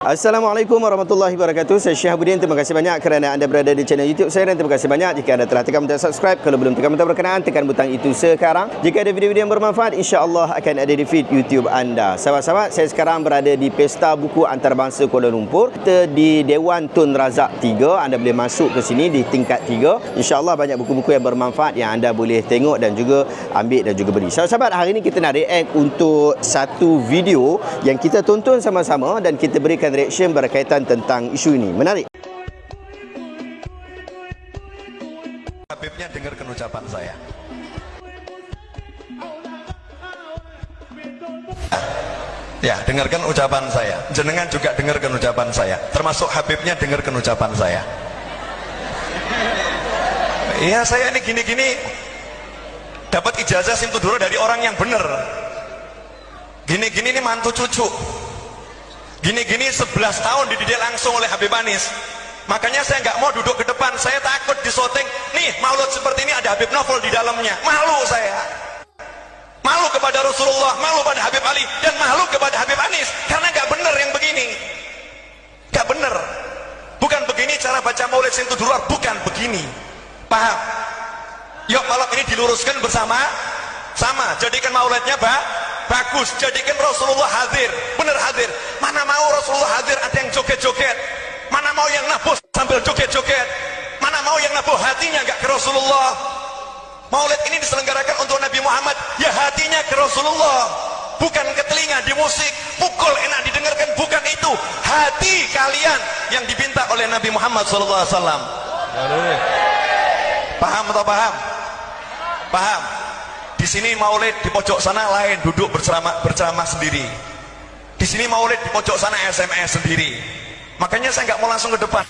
Assalamualaikum warahmatullahi wabarakatuh. Saya Syahabuddin. Terima kasih banyak kerana anda berada di channel YouTube saya dan terima kasih banyak jika anda telah tekan butang subscribe. Kalau belum tekan butang berkenaan, tekan butang itu sekarang. Jika ada video-video yang bermanfaat, insya-Allah akan ada di feed YouTube anda. Sahabat-sahabat, saya sekarang berada di Pesta Buku Antarabangsa Kuala Lumpur. Kita di Dewan Tun Razak 3. Anda boleh masuk ke sini di tingkat 3. Insya-Allah banyak buku-buku yang bermanfaat yang anda boleh tengok dan juga ambil dan juga beli. Sahabat-sahabat, hari ini kita nak react untuk satu video yang kita tonton sama-sama dan kita berikan memberikan reaction berkaitan tentang isu ini. Menarik. Habibnya dengarkan ucapan saya. Ya, dengarkan ucapan saya. Jenengan juga dengarkan ucapan saya. Termasuk Habibnya dengarkan ucapan saya. Iya, saya ini gini-gini dapat ijazah simtuduro dari orang yang benar. Gini-gini ini mantu cucu. Gini-gini 11 tahun dididik langsung oleh Habib Anis. Makanya saya nggak mau duduk ke depan. Saya takut disoting. Nih, maulud seperti ini ada Habib Novel di dalamnya. Malu saya. Malu kepada Rasulullah, malu pada Habib Ali, dan malu kepada Habib Anis. Karena nggak benar yang begini. Nggak benar. Bukan begini cara baca maulid sintu durar. Bukan begini. Paham? Yuk malam ini diluruskan bersama. Sama. Jadikan maulidnya, Pak bagus jadikan Rasulullah hadir. Benar hadir. Mana mau Rasulullah hadir ada yang joget-joget. Mana mau yang nabuh sambil joget-joget. Mana mau yang nabuh hatinya gak ke Rasulullah. Maulid ini diselenggarakan untuk Nabi Muhammad. Ya hatinya ke Rasulullah. Bukan ke telinga di musik. Pukul enak didengarkan. Bukan itu. Hati kalian yang dipinta oleh Nabi Muhammad SAW paham atau paham? Paham di sini maulid di pojok sana lain duduk berceramah berceramah sendiri. Di sini maulid di pojok sana SMS sendiri. Makanya saya nggak mau langsung ke depan.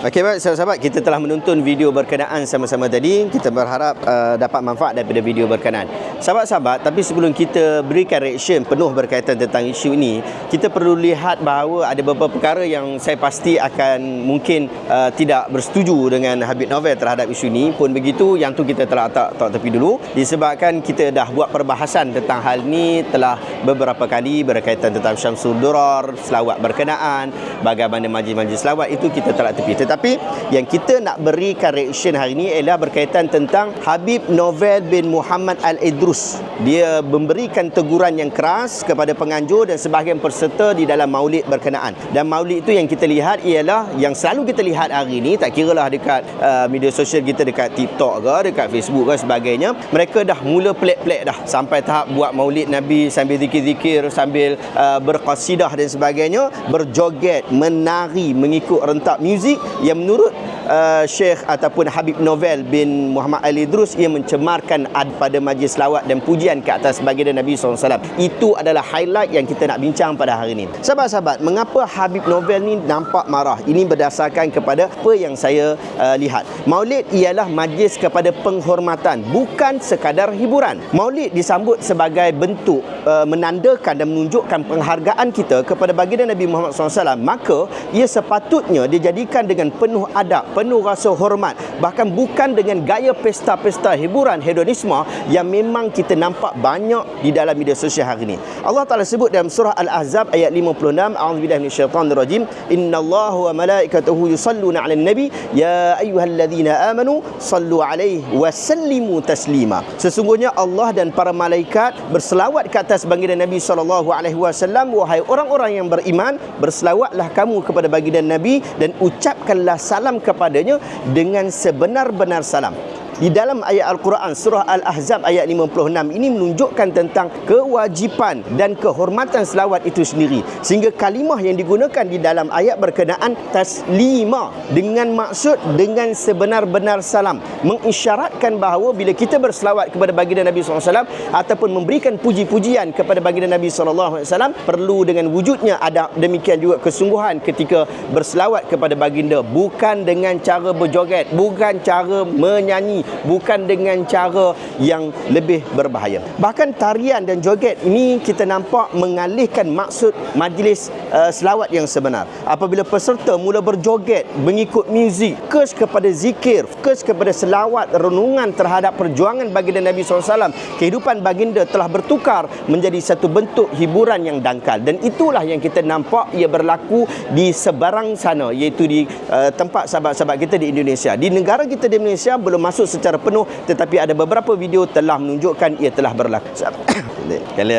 Okey baik sahabat-sahabat kita telah menonton video berkenaan sama-sama tadi. Kita berharap uh, dapat manfaat daripada video berkenaan. Sahabat-sahabat tapi sebelum kita berikan reaction penuh berkaitan tentang isu ini kita perlu lihat bahawa ada beberapa perkara yang saya pasti akan mungkin uh, tidak bersetuju dengan Habib Novel terhadap isu ini. Pun begitu yang tu kita telah tak, tak tepi dulu. Disebabkan kita dah buat perbahasan tentang hal ini telah beberapa kali berkaitan tentang Syamsul Durar selawat berkenaan bagaimana majlis-majlis selawat itu kita telah tepi tetapi yang kita nak berikan reaction hari ini ialah berkaitan tentang Habib Novel bin Muhammad Al-Idrus. Dia memberikan teguran yang keras kepada penganjur dan sebahagian peserta di dalam maulid berkenaan. Dan maulid itu yang kita lihat ialah yang selalu kita lihat hari ini, tak kira lah dekat uh, media sosial kita, dekat TikTok ke, dekat Facebook ke sebagainya. Mereka dah mula pelik-pelik dah sampai tahap buat maulid Nabi sambil zikir-zikir, sambil uh, berqasidah dan sebagainya. Berjoget, menari, mengikut rentak muzik yang menurut uh, Syekh ataupun Habib Novel bin Muhammad Ali Drus ia mencemarkan ad pada majlis selawat dan pujian ke atas baginda Nabi SAW. Itu adalah highlight yang kita nak bincang pada hari ini. Sahabat-sahabat, mengapa Habib Novel ni nampak marah? Ini berdasarkan kepada apa yang saya uh, lihat. Maulid ialah majlis kepada penghormatan, bukan sekadar hiburan. Maulid disambut sebagai bentuk uh, menandakan dan menunjukkan penghargaan kita kepada baginda Nabi Muhammad SAW. Maka ia sepatutnya dijadikan dengan penuh adab, penuh rasa hormat, bahkan bukan dengan gaya pesta-pesta hiburan hedonisme yang memang kita nampak banyak di dalam media sosial hari ini. Allah Taala sebut dalam surah Al-Ahzab ayat 56, A'udzubillahi minasyaitonirrajim, "Innallaha wa malaikatahu yusalluna 'alan nabi, ya ayyuhalladzina amanu sallu 'alaihi wa sallimu taslima." Sesungguhnya Allah dan para malaikat berselawat ke atas baginda Nabi sallallahu alaihi wasallam, wahai orang-orang yang beriman, berselawatlah kamu kepada baginda Nabi dan ucapkan ucapkanlah salam kepadanya dengan sebenar-benar salam di dalam ayat Al-Quran surah Al-Ahzab ayat 56 ini menunjukkan tentang kewajipan dan kehormatan selawat itu sendiri. Sehingga kalimah yang digunakan di dalam ayat berkenaan taslima dengan maksud dengan sebenar-benar salam. Mengisyaratkan bahawa bila kita berselawat kepada baginda Nabi SAW ataupun memberikan puji-pujian kepada baginda Nabi SAW perlu dengan wujudnya ada demikian juga kesungguhan ketika berselawat kepada baginda. Bukan dengan cara berjoget bukan cara menyanyi bukan dengan cara yang lebih berbahaya. Bahkan tarian dan joget ini kita nampak mengalihkan maksud majlis uh, selawat yang sebenar. Apabila peserta mula berjoget mengikut muzik, fokus kepada zikir, fokus kepada selawat, renungan terhadap perjuangan baginda Nabi SAW, kehidupan baginda telah bertukar menjadi satu bentuk hiburan yang dangkal dan itulah yang kita nampak ia berlaku di sebarang sana iaitu di uh, tempat sahabat-sahabat kita di Indonesia. Di negara kita di Indonesia belum masuk secara penuh tetapi ada beberapa video telah menunjukkan ia telah berlaku. Kali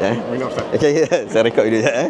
ya. Ya. Okey, saya rekod dulu ya.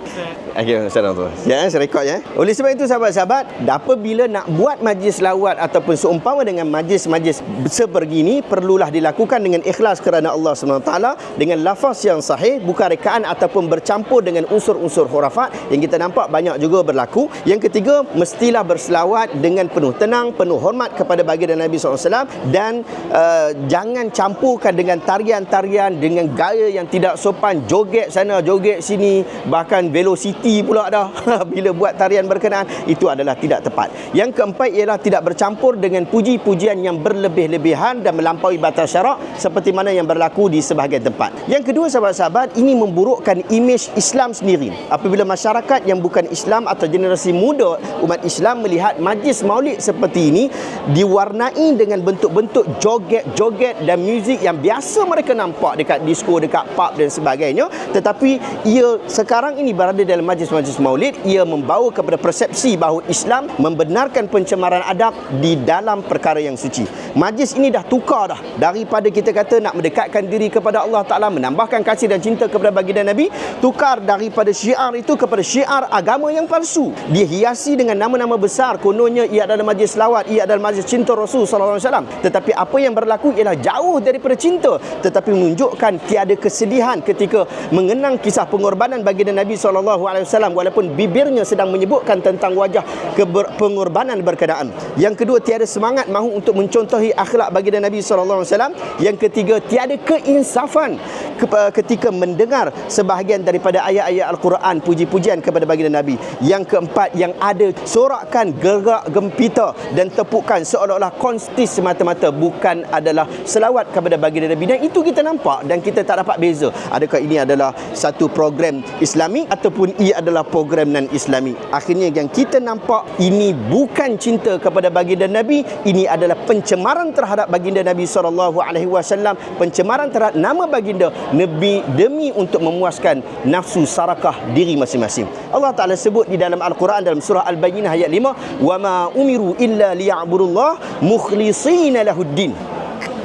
Okey, salam tu. Ya, saya rekod ya. Oleh sebab itu sahabat-sahabat, apabila nak buat majlis lawat ataupun seumpama dengan majlis-majlis sebegini perlulah dilakukan dengan ikhlas kerana Allah SWT dengan lafaz yang sahih, bukan rekaan ataupun bercampur dengan unsur-unsur khurafat yang kita nampak banyak juga berlaku. Yang ketiga, mestilah berselawat dengan penuh tenang, penuh hormat kepada baginda Nabi SAW dan uh, jangan campurkan dengan tarian-tarian dengan gaya yang tidak sopan, joget sana joget sini bahkan velocity pula dah. Bila buat tarian berkenaan itu adalah tidak tepat. Yang keempat ialah tidak bercampur dengan puji-pujian yang berlebih-lebihan dan melampaui batas syarak seperti mana yang berlaku di sebahagian tempat. Yang kedua sahabat-sahabat ini memburukkan imej Islam sendiri. Apabila masyarakat yang bukan Islam atau generasi muda umat Islam melihat majlis maulid seperti ini diwarnai dengan bentuk-bentuk joget-joget dan muzik yang biasa mereka nampak dekat disco, dekat pub dan sebagainya tetapi ia sekarang ini berada dalam majlis-majlis maulid ia membawa kepada persepsi bahawa Islam membenarkan pencemaran adab di dalam perkara yang suci. Majlis ini dah tukar dah. Daripada kita kata nak mendekatkan diri kepada Allah Ta'ala menambahkan kasih dan cinta kepada baginda Nabi tukar daripada syiar itu kepada syiar agama yang palsu. Dia hiasi dengan nama-nama besar. Kononnya ia adalah majlis selawat ia adalah majlis cinta Rasul SAW tetapi apa yang berlaku ialah jauh daripada cinta. Tetapi menunjukkan tiada kesedihan ketika mengenang kisah pengorbanan baginda Nabi SAW walaupun bibirnya sedang menyebutkan tentang wajah keber- pengorbanan berkenaan. Yang kedua tiada semangat mahu untuk mencontohi akhlak baginda Nabi SAW. Yang ketiga tiada keinsafan ketika mendengar sebahagian daripada ayat-ayat Al-Quran puji-pujian kepada baginda Nabi. Yang keempat yang ada sorakan gerak gempita dan tepukan seolah-olah konstis semata-mata bukan adalah selawat kepada baginda Nabi dan itu kita nampak dan kita tak dapat beza adakah ini adalah satu program Islami ataupun ia adalah program non Islami. Akhirnya yang kita nampak ini bukan cinta kepada baginda Nabi, ini adalah pencemaran terhadap baginda Nabi sallallahu alaihi wasallam, pencemaran terhadap nama baginda Nabi demi untuk memuaskan nafsu sarakah diri masing-masing. Allah Taala sebut di dalam Al-Quran dalam surah Al-Bayyinah ayat 5, "Wa ma umiru illa liya'budullah mukhlishina lahuddin."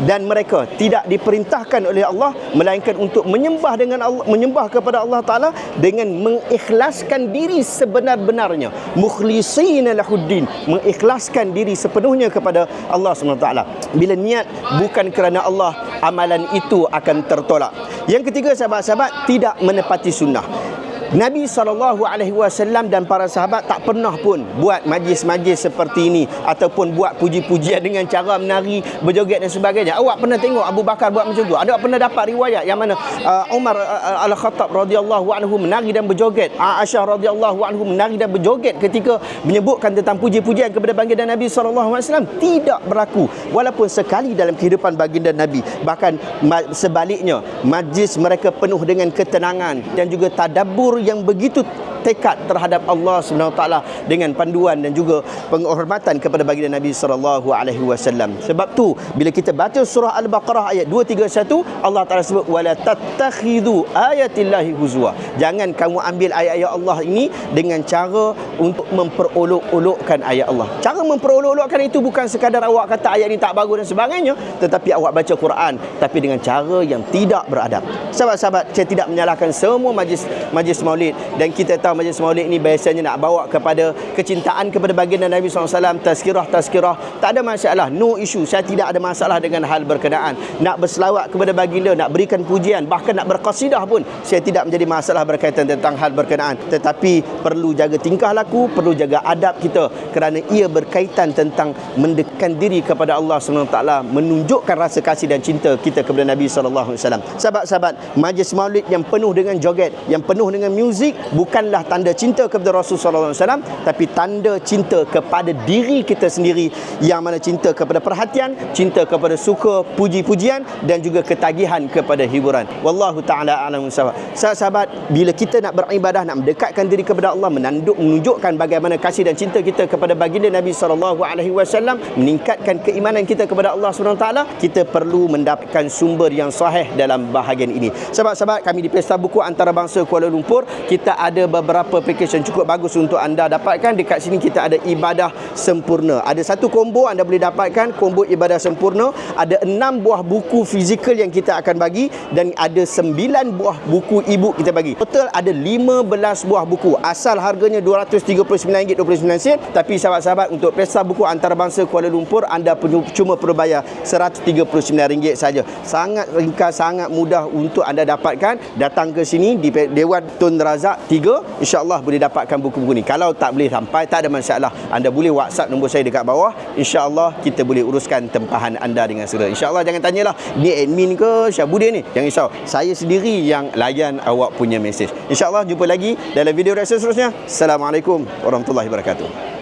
Dan mereka tidak diperintahkan oleh Allah melainkan untuk menyembah dengan Allah menyembah kepada Allah taala dengan mengikhlaskan diri sebenar-benarnya. Mukhlisina lahuddin mengikhlaskan diri sepenuhnya kepada Allah SWT bila niat bukan kerana Allah amalan itu akan tertolak. Yang ketiga sahabat-sahabat tidak menepati sunnah Nabi SAW dan para sahabat tak pernah pun buat majlis-majlis seperti ini ataupun buat puji-pujian dengan cara menari, berjoget dan sebagainya. Awak pernah tengok Abu Bakar buat macam tu? Ada pernah dapat riwayat yang mana uh, Umar uh, Al-Khattab radhiyallahu anhu menari dan berjoget, Aisyah radhiyallahu anhu menari dan berjoget ketika menyebutkan tentang puji-pujian kepada baginda Nabi SAW tidak berlaku walaupun sekali dalam kehidupan baginda Nabi. Bahkan sebaliknya, majlis mereka penuh dengan ketenangan dan juga tadabbur yang begitu tekad terhadap Allah SWT dengan panduan dan juga penghormatan kepada baginda Nabi sallallahu alaihi wasallam. Sebab tu bila kita baca surah Al-Baqarah ayat 231 Allah Taala sebut wala tattakhidhu ayatillahi huzwa. Jangan kamu ambil ayat-ayat Allah ini dengan cara untuk memperolok-olokkan ayat Allah. Cara memperolok-olokkan itu bukan sekadar awak kata ayat ini tak bagus dan sebagainya, tetapi awak baca Quran tapi dengan cara yang tidak beradab. Sahabat-sahabat, saya tidak menyalahkan semua majlis majlis Maulid dan kita tahu majlis maulid ni biasanya nak bawa kepada kecintaan kepada baginda Nabi SAW tazkirah-tazkirah tak ada masalah. No issue. Saya tidak ada masalah dengan hal berkenaan. Nak berselawat kepada baginda nak berikan pujian bahkan nak berqasidah pun saya tidak menjadi masalah berkaitan tentang hal berkenaan. Tetapi perlu jaga tingkah laku perlu jaga adab kita kerana ia berkaitan tentang mendekatkan diri kepada Allah SWT menunjukkan rasa kasih dan cinta kita kepada Nabi SAW sahabat-sahabat majlis maulid yang penuh dengan joget yang penuh dengan muzik bukanlah tanda cinta kepada Rasulullah SAW tapi tanda cinta kepada diri kita sendiri yang mana cinta kepada perhatian cinta kepada suka puji-pujian dan juga ketagihan kepada hiburan. Wallahu taala alam sahabat bila kita nak beribadah nak mendekatkan diri kepada Allah menanduk menunjukkan bagaimana kasih dan cinta kita kepada baginda Nabi sallallahu alaihi wasallam meningkatkan keimanan kita kepada Allah taala kita perlu mendapatkan sumber yang sahih dalam bahagian ini. Sahabat-sahabat kami di Pesta Buku Antarabangsa Kuala Lumpur kita ada beberapa package yang cukup bagus untuk anda dapatkan. Dekat sini kita ada ibadah sempurna. Ada satu combo anda boleh dapatkan combo ibadah sempurna. Ada enam buah buku fizikal yang kita akan bagi dan ada sembilan buah buku e kita bagi. Total ada 15 buah buku. Asal harganya RM239.29 tapi sahabat-sahabat untuk pesta buku antarabangsa Kuala Lumpur anda cuma perlu bayar RM139 saja. Sangat ringkas sangat mudah untuk anda dapatkan. Datang ke sini di Dewan Tun Razak 3 insyaAllah boleh dapatkan buku-buku ni. Kalau tak boleh sampai tak ada masalah. Anda boleh whatsapp nombor saya dekat bawah. insyaAllah kita boleh uruskan tempahan anda dengan segera. insyaAllah jangan tanyalah ni admin ke Syahbudin ni. Jangan risau. Saya sendiri yang layan awak punya mesej. insyaAllah jumpa lagi dalam video reaction seterusnya. Assalamualaikum warahmatullahi wabarakatuh